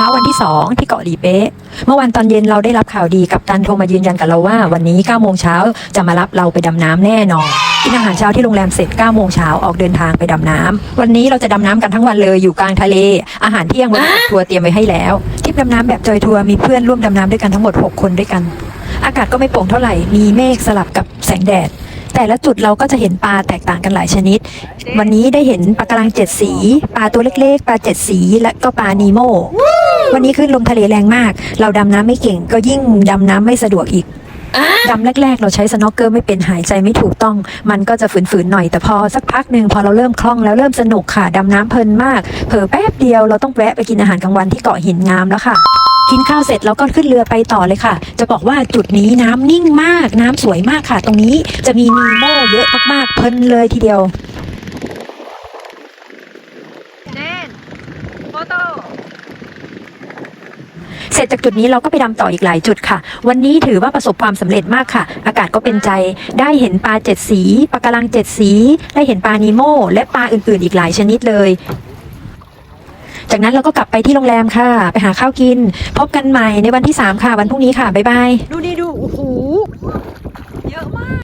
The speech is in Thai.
ช้าวันที่ 2 ที่เกาะหลีเป๊ะเมื่อวันตอนเย็นเราได้รับข่าวดีกับตันโทรมายืนยันกับเราว่า วันนี้9โมงเช้าจะมารับเราไปดำน้ำแน่นอนกินอาหารเช้าที่โรงแรมเสร็จ9โมงเช้าออกเดินทางไปดำน้ำวันนี้เราจะดำน้ำกันทั้งวันเลยอยู่กลางทะเล อาหารเที่ยงวันนี้ทัวร์เตรียมไว้ให้แล้วทริปดำน้ำแบบจอยทัวร์มีเพื่อนร่วมดำน้ำด้วยกันทั้งหมด 6 คนด้วยกัน อากาศก็ไม่โปร่งเท่าไหร่มีเมฆสลับกับแสงแดดแต่ละจุดเราก็จะเห็นปลาแตกต่างกันหลายชนิด วันนี้ได้เห็นปลากระลังเจ็ดสี ปลาตัวเล็กๆ ปลาเจ็ดสี และก็ปลานีโม วันนี้ขึ้นลมทะเลแรงมาก เราดำน้ำไม่เก่ง ก็ยิ่งดำน้ำไม่สะดวกอีกดำแรกๆ เราใช้สโนว์เกอร์ไม่เป็นหายใจไม่ถูกต้อง มันก็จะฝืนๆหน่อยแต่พอสักพักหนึ่งพอเราเริ่มคล่องแล้วเริ่มสนุกค่ะ ดำน้ำเพลินมาก เผลอแป๊บเดียวเราต้องแวะไปกินอาหารกลางวันที่เกาะหินงามแล้วค่ะกินข้าวเสร็จเราก็ขึ้นเรือไปต่อเลยค่ะ จะบอกว่าจุดนี้น้ำนิ่งมาก น้ำสวยมากค่ะ ตรงนี้จะมีนีโมเยอะมากๆเพลินเลยทีเดียวเจนโฟโต้ เสร็จจากจุดนี้เราก็ไปดำต่ออีกหลายจุดค่ะ วันนี้ถือว่าประสบความสำเร็จมากค่ะ อากาศก็เป็นใจ ได้เห็นปลาเจ็ดสีปลากระลังเจ็ดสี ได้เห็นปลานีโมและปลาอื่นๆ อีกหลายชนิดเลย จากนั้นเราก็กลับไปที่โรงแรมค่ะ ไปหาข้าวกิน พบกันใหม่ในวันที่ 3 ค่ะ วันพรุ่งนี้ค่ะ บ๊ายบาย ดูนี่ดู โอ้โห เยอะมาก